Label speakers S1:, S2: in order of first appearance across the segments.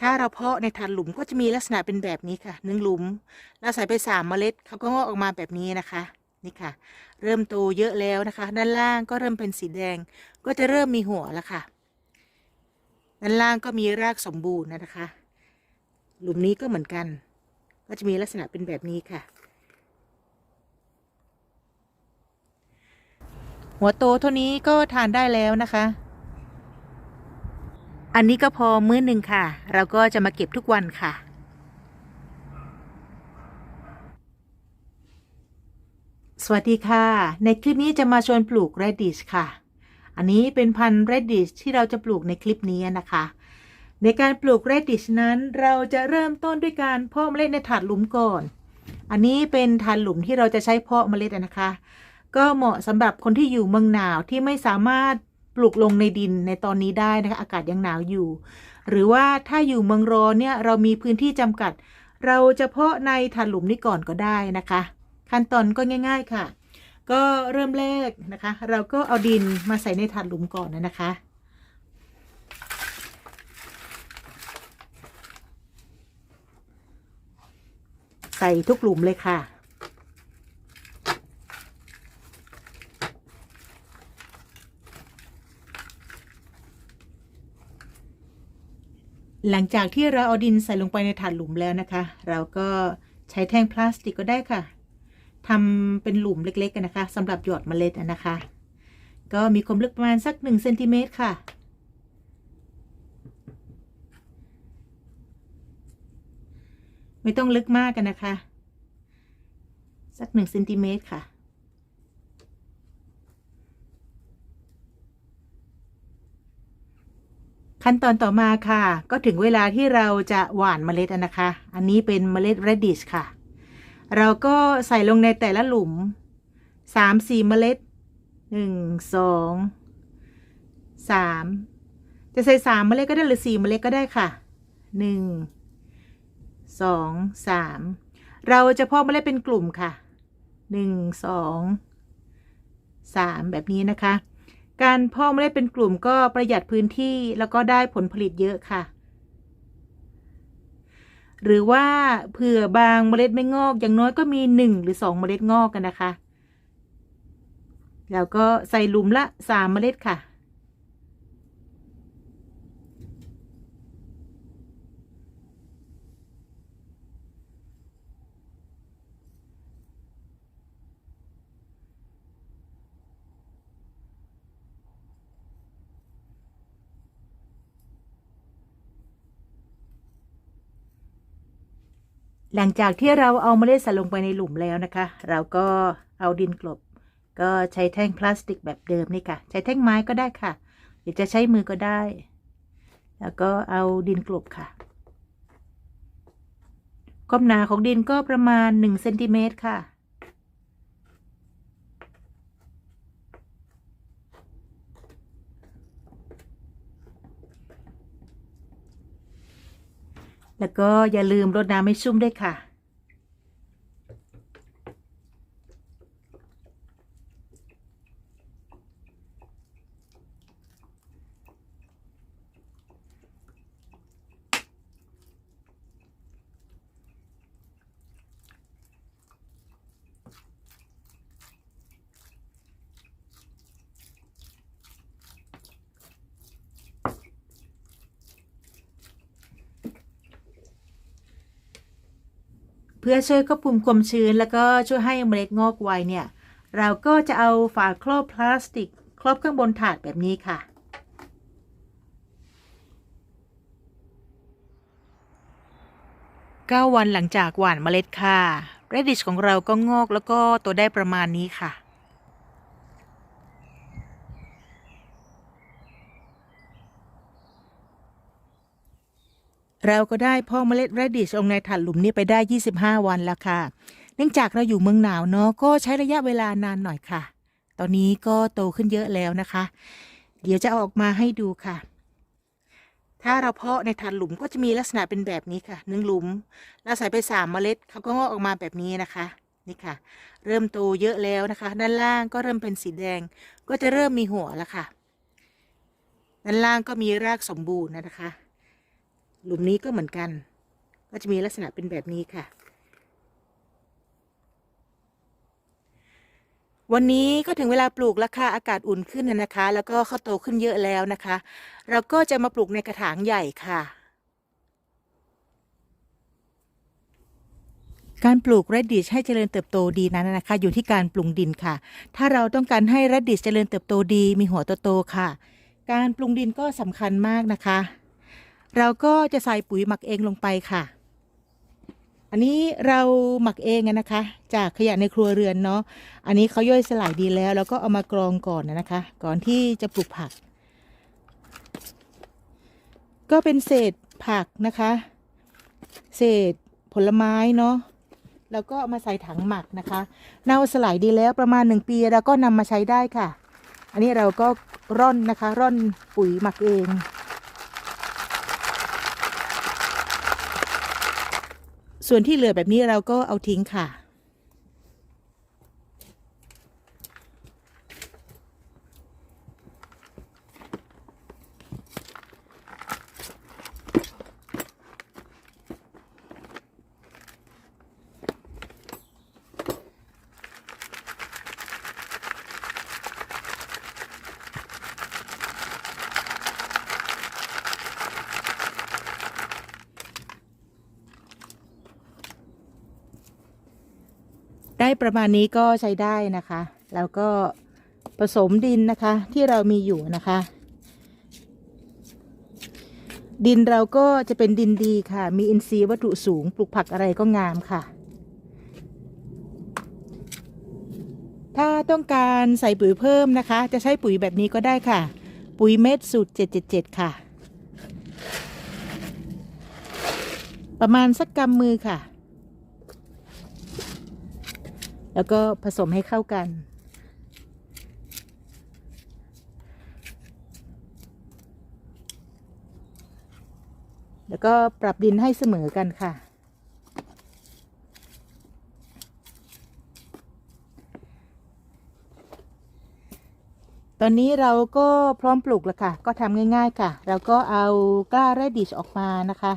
S1: ถ้าเราเพาะในถาดหลุมก็จะมีลักษณะเป็นแบบนี้ค่ะหนึ่งหลุมเราใส่ไปสามเมล็ดเขาก็งอกออกมาแบบนี้นะคะนี่ค่ะ เริ่มโตเยอะแล้วนะคะ ด้านล่างก็เริ่มเป็นสีแดง ก็จะเริ่มมีหัวแล้วค่ะ ด้านล่างก็มีรากสมบูรณ์นะคะ หลุมนี้ก็เหมือนกัน ก็จะมีลักษณะเป็นแบบนี้ค่ะ หัวโตเท่านี้ก็ทานได้แล้วนะคะ อันนี้ก็พอมื้อหนึ่งค่ะ เราก็จะมาเก็บทุกวันค่ะ สวัสดีค่ะ ในคลิปนี้จะมาชวนปลูก radish ค่ะ อันนี้เป็นพันธุ์ radish ที่เราจะปลูกในคลิปนี้นะคะ ในการปลูก radish นั้นเราจะเริ่มต้นด้วยการเพาะเมล็ดในถาดหลุมก่อน อันนี้เป็นถาดหลุมที่เราจะใช้เพาะเมล็ดนะคะ ก็เหมาะสำหรับคนที่อยู่เมืองหนาวที่ไม่สามารถ ปลูกลงในดินในตอนนี้ได้นะคะอากาศยังหนาวอยู่ หรือว่าถ้าอยู่เมืองร้อนเนี่ยเรามีพื้นที่จำกัด เราจะเพาะในถาดหลุมนี้ก่อนก็ได้นะคะ ขั้นตอนก็ง่าย ๆค่ะ ก็เริ่มแรกนะคะ เราก็เอาดินมาใส่ในถาดหลุมก่อนนะคะใส่ทุกหลุมเลยค่ะ หลังจากที่เราเอาดินใส่ลงไปในถาดหลุมแล้วนะคะ เราก็ใช้แท่งพลาสติกก็ได้ค่ะทำเป็นหลุมเล็กๆกันนะคะสำหรับหยอดเมล็ดนะคะ ก็มีความลึกประมาณสักหนึ่งเซนติเมตรค่ะไม่ต้องลึกมากกันนะคะ สักหนึ่งเซนติเมตรค่ะ ขั้นตอนต่อมาค่ะ ก็ถึงเวลาที่เราจะหว่านเมล็ดนะคะ อันนี้เป็นเมล็ด radish ค่ะ เราก็ใส่ลงในแต่ละหลุมสามสี่เมล็ดหนึ่งสองสามจะใส่สามเมล็ดก็ได้หรือสี่เมล็ดก็ได้ค่ะหนึ่งสองสามเราจะเพาะเมล็ดเป็นกลุ่มค่ะหนึ่งสองสามแบบนี้นะคะ การเพาะเมล็ดเป็นกลุ่มก็ประหยัดพื้นที่แล้วก็ได้ผลผลิตเยอะค่ะ หรือว่าเผื่อบางเมล็ดไม่งอก อย่างน้อยก็มีหนึ่งหรือสองเมล็ดงอกกันนะคะ แล้วก็ใส่หลุมละสามเมล็ดค่ะ หลังจากที่เราเอาเมล็ดใส่ลงไปในหลุมแล้วนะคะ เราก็เอาดินกลบ ก็ใช้แท่งพลาสติกแบบเดิมนี่ค่ะ ใช้แท่งไม้ก็ได้ค่ะ หรือจะใช้มือก็ได้ แล้วก็เอาดินกลบค่ะ ความหนาของดินก็ประมาณ1เซนติเมตรค่ะ แล้วก็อย่าลืมรดน้ำให้ชุ่มด้วยค่ะ เพื่อช่วยควบคุมความชื้น แล้วก็ช่วยให้เมล็ดงอกไวเนี่ย เราก็จะเอาฝาครอบพลาสติก ครอบข้างบนถาดแบบนี้ค่ะเก้าวันหลังจากหว่านเมล็ดค่ะ radish ของเราก็งอกแล้วก็โตได้ประมาณนี้ค่ะ เราก็ได้พ่อเมล็ด radish ลงในถาดหลุมนี้ไปได้ 25 วันแล้วค่ะ เนื่องจากเราอยู่เมืองหนาวเนาะก็ใช้ระยะเวลานานหน่อยค่ะ ตอนนี้ก็โตขึ้นเยอะแล้วนะคะ เดี๋ยวจะเอาออกมาให้ดูค่ะ ถ้าเราเพาะในถาดหลุมก็จะมีลักษณะเป็นแบบนี้ค่ะหนึ่งหลุมเราใส่ไปสามเมล็ดเขาก็งอกออกมาแบบนี้นะคะนี่ค่ะ เริ่มโตเยอะแล้วนะคะ ด้านล่างก็เริ่มเป็นสีแดง ก็จะเริ่มมีหัวแล้วค่ะ ด้านล่างก็มีรากสมบูรณ์นะคะ หลุมนี้ก็เหมือนกัน ก็จะมีลักษณะเป็นแบบนี้ค่ะ วันนี้ก็ถึงเวลาปลูกแล้วค่ะอากาศอุ่นขึ้นนะคะ แล้วก็เขาโตขึ้นเยอะแล้วนะคะ เราก็จะมาปลูกในกระถางใหญ่ค่ะการปลูก radish ให้เจริญเติบโตดีนั้นนะคะ อยู่ที่การปรุงดินค่ะ ถ้าเราต้องการให้ radish เจริญเติบโตดีมีหัวโตๆค่ะ การปรุงดินก็สำคัญมากนะคะ เราก็จะใส่ปุ๋ยหมักเองลงไปค่ะ อันนี้เราหมักเองนะคะ จากขยะในครัวเรือนเนาะ อันนี้เขาย่อยสลายดีแล้ว แล้วก็เอามากรองก่อนนะคะ ก่อนที่จะปลูกผัก ก็เป็นเศษผักนะคะ เศษผลไม้เนาะแล้วก็เอามาใส่ถังหมักนะคะ เน่าสลายดีแล้วประมาณหนึ่งปีเราก็นำมาใช้ได้ค่ะ อันนี้เราก็ร่อนนะคะ ร่อนปุ๋ยหมักเอง ส่วนที่เหลือแบบนี้เราก็เอาทิ้งค่ะ ประมาณนี้ก็ใช้ได้นะคะ แล้วก็ผสมดินนะคะที่เรามีอยู่นะคะดินเราก็จะเป็นดินดีค่ะ มีอินทรีย์วัตถุสูง ปลูกผักอะไรก็งามค่ะ ถ้าต้องการใส่ปุ๋ยเพิ่มนะคะ จะใช้ปุ๋ยแบบนี้ก็ได้ค่ะ ปุ๋ยเม็ดสูตร 777 ค่ะ ประมาณสักกำมือค่ะ แล้วก็ผสมให้เข้ากัน แล้วก็ปรับดินให้เสมอกันค่ะ ตอนนี้เราก็พร้อมปลูกแล้วค่ะ ก็ทำง่าย ๆ ค่ะ เราก็เอากล้าแรดดิชออกมานะคะ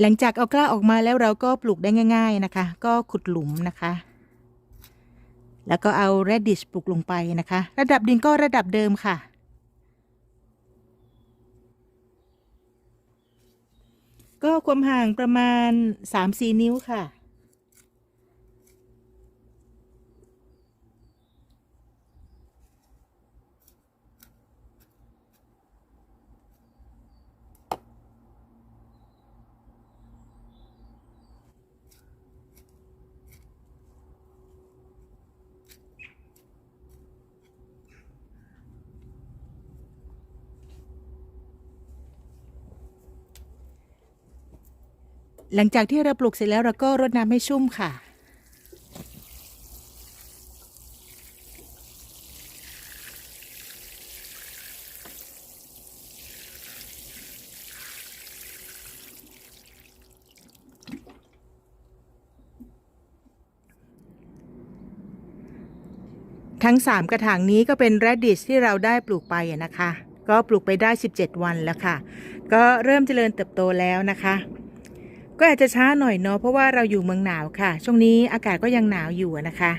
S1: หลังจากเอากล้าออกมาแล้วเราก็ปลูกได้ง่าย ๆนะคะ ก็ขุดหลุมนะคะ แล้วก็เอา radish ปลูกลงไปนะคะ ระดับดินก็ระดับเดิมค่ะ ก็ความห่างประมาณ 3-4 นิ้วค่ะ หลังจากที่เราปลูกเสร็จแล้วเราก็รดน้ำให้ชุ่มค่ะ ทั้ง 3 กระถางนี้ก็เป็น radish ที่เราได้ปลูกไปนะคะ ก็ปลูกไปได้ 17 วันแล้วค่ะ ก็เริ่มเจริญเติบโตแล้วนะคะ ก็อาจจะช้าหน่อยเนาะเพราะว่าเราอยู่เมืองหนาวค่ะ ช่วงนี้อากาศก็ยังหนาวอยู่นะคะ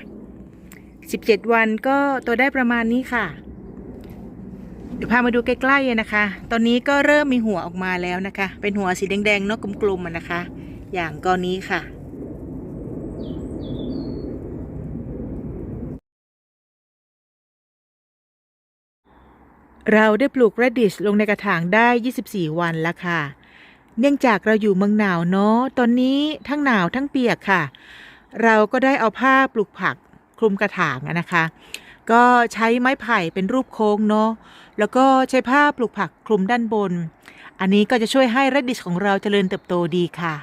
S1: 17 วันก็โตได้ประมาณนี้ค่ะ เดี๋ยวพามาดูใกล้ๆนะคะ ตอนนี้ก็เริ่มมีหัวออกมาแล้วนะคะ เป็นหัวสีแดงๆเนาะกลมๆนะคะ อย่างกอนนี้ค่ะเราได้ปลูก radish ลงในกระถางได้ 24 วันแล้วค่ะ เนื่องจากเราอยู่เมืองหนาวเนาะ ตอนนี้ทั้งหนาวทั้งเปียกค่ะ เราก็ได้เอาผ้าปลูกผักคลุมกระถางนะคะ ก็ใช้ไม้ไผ่เป็นรูปโค้งเนาะ แล้วก็ใช้ผ้าปลูกผักคลุมด้านบน อันนี้ก็จะช่วยให้ radish ของเราเจริญเติบโตดีค่ะ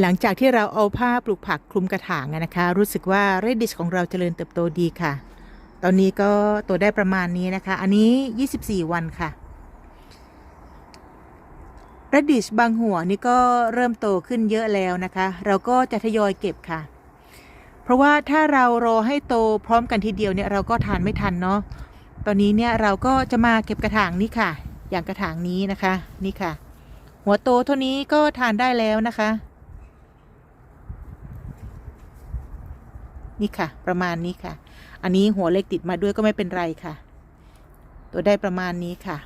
S1: หลังจากที่เราเอาผ้าปลูกผักคลุมกระถางนะคะ รู้สึกว่า radish ของเราเจริญเติบโตดีค่ะ ตอนนี้ก็โตได้ประมาณนี้นะคะ อันนี้ 24 วันค่ะ radish บางหัวนี่ก็เริ่มโตขึ้นเยอะแล้วนะคะ เราก็จะทยอยเก็บค่ะ เพราะว่าถ้าเรารอให้โตพร้อมกันทีเดียวเนี่ยเราก็ทานไม่ทันเนาะตอนนี้เนี่ยเราก็จะมาเก็บกระถางนี้ค่ะ อย่างกระถางนี้นะคะนี่ค่ะ หัวโตเท่านี้ก็ทานได้แล้วนะคะ นี่ค่ะ ประมาณนี้ค่ะ อันนี้หัวเล็กติดมาด้วยก็ไม่เป็นไรค่ะ ตัวได้ประมาณนี้ค่ะ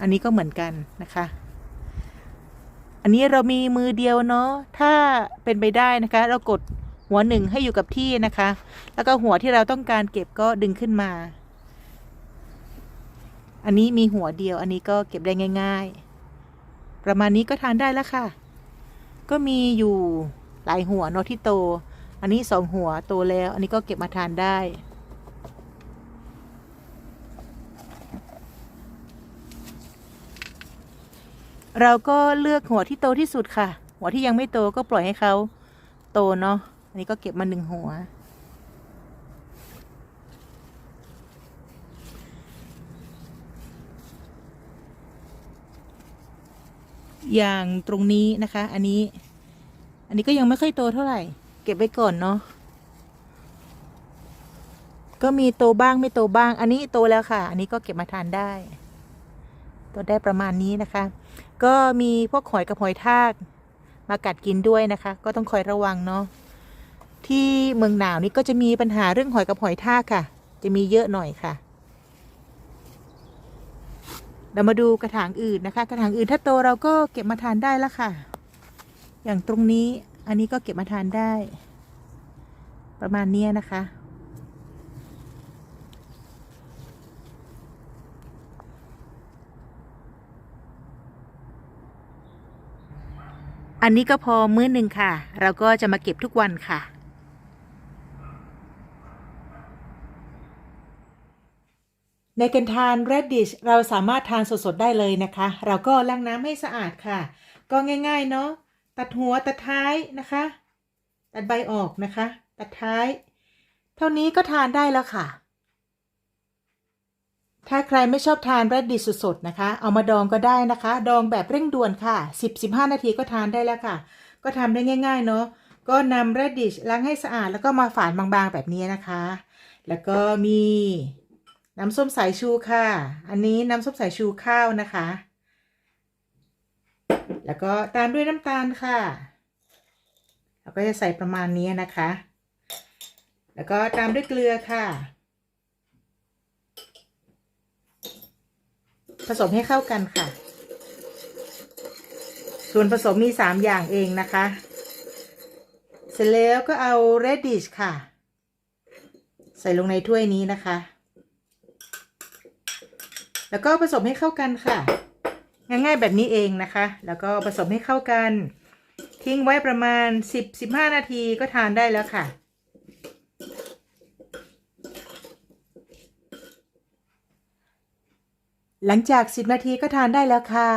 S1: อันนี้ก็เหมือนกันนะคะ อันนี้เรามีมือเดียวเนาะถ้าเป็นไปได้นะคะ เรากดหัวหนึ่งให้อยู่กับที่นะคะ แล้วก็หัวที่เราต้องการเก็บก็ดึงขึ้นมา อันนี้มีหัวเดียว อันนี้ก็เก็บได้ง่าย ๆ ประมาณนี้ก็ทานได้แล้วค่ะ ก็มีอยู่หลายหัวเนาะที่โต อันนี้สองหัวโตแล้ว อันนี้ก็เก็บมาทานได้ เราก็เลือกหัวที่โตที่สุดค่ะ หัวที่ยังไม่โตก็ปล่อยให้เขาโตเนาะอันนี้ก็เก็บมาหนึ่งหัว อย่างตรงนี้นะคะ อันนี้ อันนี้ก็ยังไม่ค่อยโตเท่าไหร่ เก็บไว้ก่อนเนาะก็มีโตบ้างไม่โตบ้าง อันนี้โตแล้วค่ะ อันนี้ก็เก็บมาทานได้ โตได้ประมาณนี้นะคะ ก็มีพวกหอยกับหอยทาก มากัดกินด้วยนะคะ ก็ต้องคอยระวังเนาะที่เมืองหนาวนี่ก็จะมีปัญหาเรื่องหอยกับหอยทากค่ะ จะมีเยอะหน่อยค่ะ เรามาดูกระถางอื่นนะคะ กระถางอื่นถ้าโตเราก็เก็บมาทานได้แล้วค่ะ อย่างตรงนี้อันนี้ก็เก็บมาทานได้ ประมาณนี้นะคะ อันนี้ก็พอมื้อหนึ่งค่ะ เราก็จะมาเก็บทุกวันค่ะ ในการทาน radish เราสามารถทานสดๆได้เลยนะคะ เราก็ล้างน้ำให้สะอาดค่ะ ก็ง่ายๆเนาะตัดหัวตัดท้ายนะคะ ตัดใบออกนะคะ ตัดท้าย เท่านี้ก็ทานได้แล้วค่ะ ถ้าใครไม่ชอบทาน radish สดๆนะคะ เอามาดองก็ได้นะคะ ดองแบบเร่งด่วนค่ะ 10-15 นาทีก็ทานได้แล้วค่ะ ก็ทำได้ง่าย ๆ เนาะก็นำ radish ล้างให้สะอาดแล้วก็มาฝานบางๆแบบนี้นะคะ แล้วก็มีน้ำส้มสายชูค่ะ อันนี้น้ำส้มสายชูข้าวนะคะ แล้วก็ตามด้วยน้ำตาลค่ะเราก็จะใส่ประมาณนี้นะคะ แล้วก็ตามด้วยเกลือค่ะ ผสมให้เข้ากันค่ะ ส่วนผสมมีสามอย่างเองนะคะ เสร็จแล้วก็เอา radish ค่ะ ใส่ลงในถ้วยนี้นะคะ แล้วก็ผสมให้เข้ากันค่ะ ง่ายๆแบบนี้เองนะคะ แล้วก็ผสมให้เข้ากัน ทิ้งไว้ประมาณ 10-15 นาทีก็ทานได้แล้วค่ะ หลังจาก 10 นาทีก็ทานได้แล้วค่ะ